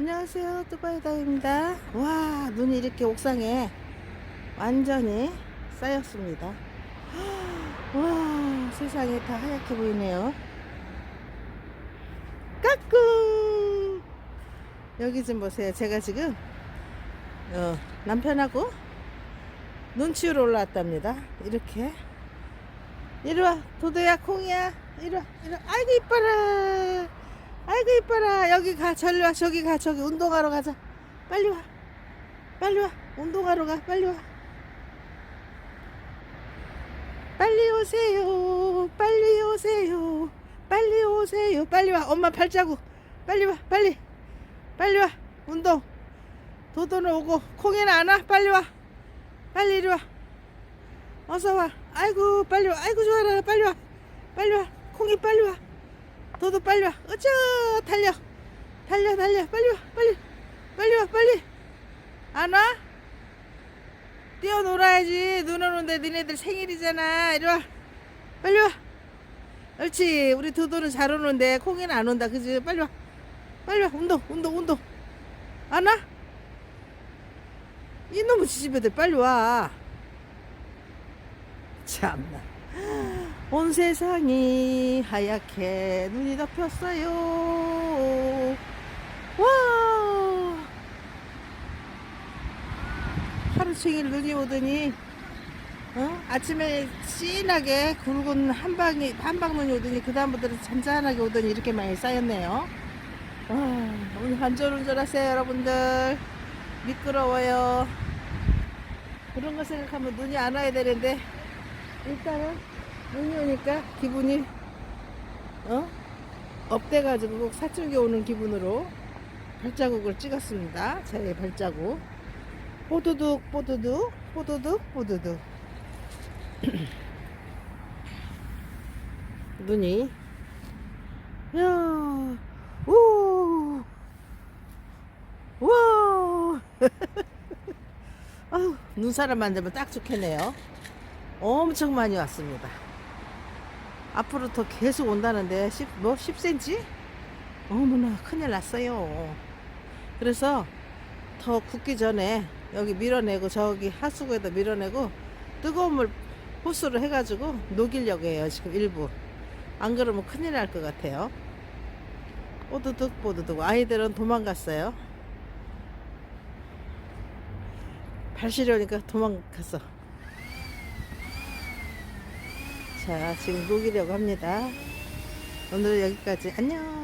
안녕하세요. 뚜바이다입니다. 와, 눈이 이렇게 옥상에 완전히 쌓였습니다. 와, 세상에 다 하얗게 보이네요. 까꿍! 여기 좀 보세요. 제가 지금, 어, 남편하고 눈 치우러 올라왔답니다. 이렇게. 이리 와, 도도야, 콩이야. 이리 와, 이리 와. 아이고, 이뻐라. 이뻐라 여기 가 저리 와 저기 가 저기 운동하러 가자 빨리 와 빨리 와 운동하러 가 빨리 와 빨리 오세요 빨리 오세요 빨리 오세요 빨리 와 엄마 발자국 빨리 와 빨리 빨리 와 운동 도도는 오고 콩이는 안 와 빨리 와 빨리 이리 와 어서 와 아이고 빨리 와 아이고 좋아라 빨리 와 빨리 와 콩이 빨리 와 너도 빨리 와. 어쩌 달려. 달려 달려. 빨리 와. 빨리. 빨리 와. 빨리. 안 와? 뛰어놀아야지. 눈 오는데 니네들 생일이잖아. 이리 와. 빨리 와. 옳지. 우리 도도는 잘 오는데 콩이는 안 온다. 그지? 빨리 와. 빨리 와. 운동 운동 운동. 안 와? 이놈의 지지배들 빨리 와. 참나. 온 세상이 하얗게 눈이 덮였어요. 와! 하루 종일 눈이 오더니, 어? 아침에 진하게 굵은 한 방이, 한방 눈이 오더니, 그다음부터는 잔잔하게 오더니 이렇게 많이 쌓였네요. 와, 오늘 안전운전 하세요, 여러분들. 미끄러워요. 그런 거 생각하면 눈이 안 와야 되는데, 일단은 눈이 오니까 기분이 어 업돼가지고 꼭 사춘기 오는 기분으로 발자국을 찍었습니다. 제 발자국 뽀드득 뽀드득 뽀드득 뽀드득 눈이 야 오! 와! 아우, 눈사람 만들면 딱 좋겠네요. 엄청 많이 왔습니다. 앞으로 더 계속 온다는데 10, 뭐 10cm? 어머나 큰일 났어요. 그래서 더 굳기 전에 여기 밀어내고 저기 하수구에다 밀어내고 뜨거운 물 호스로 해가지고 녹이려고 해요 지금 일부. 안 그러면 큰일 날 것 같아요. 뽀드득 뽀드득 아이들은 도망갔어요. 발 시려니까 도망갔어 자, 지금 녹이려고 합니다. 오늘은 여기까지. 안녕.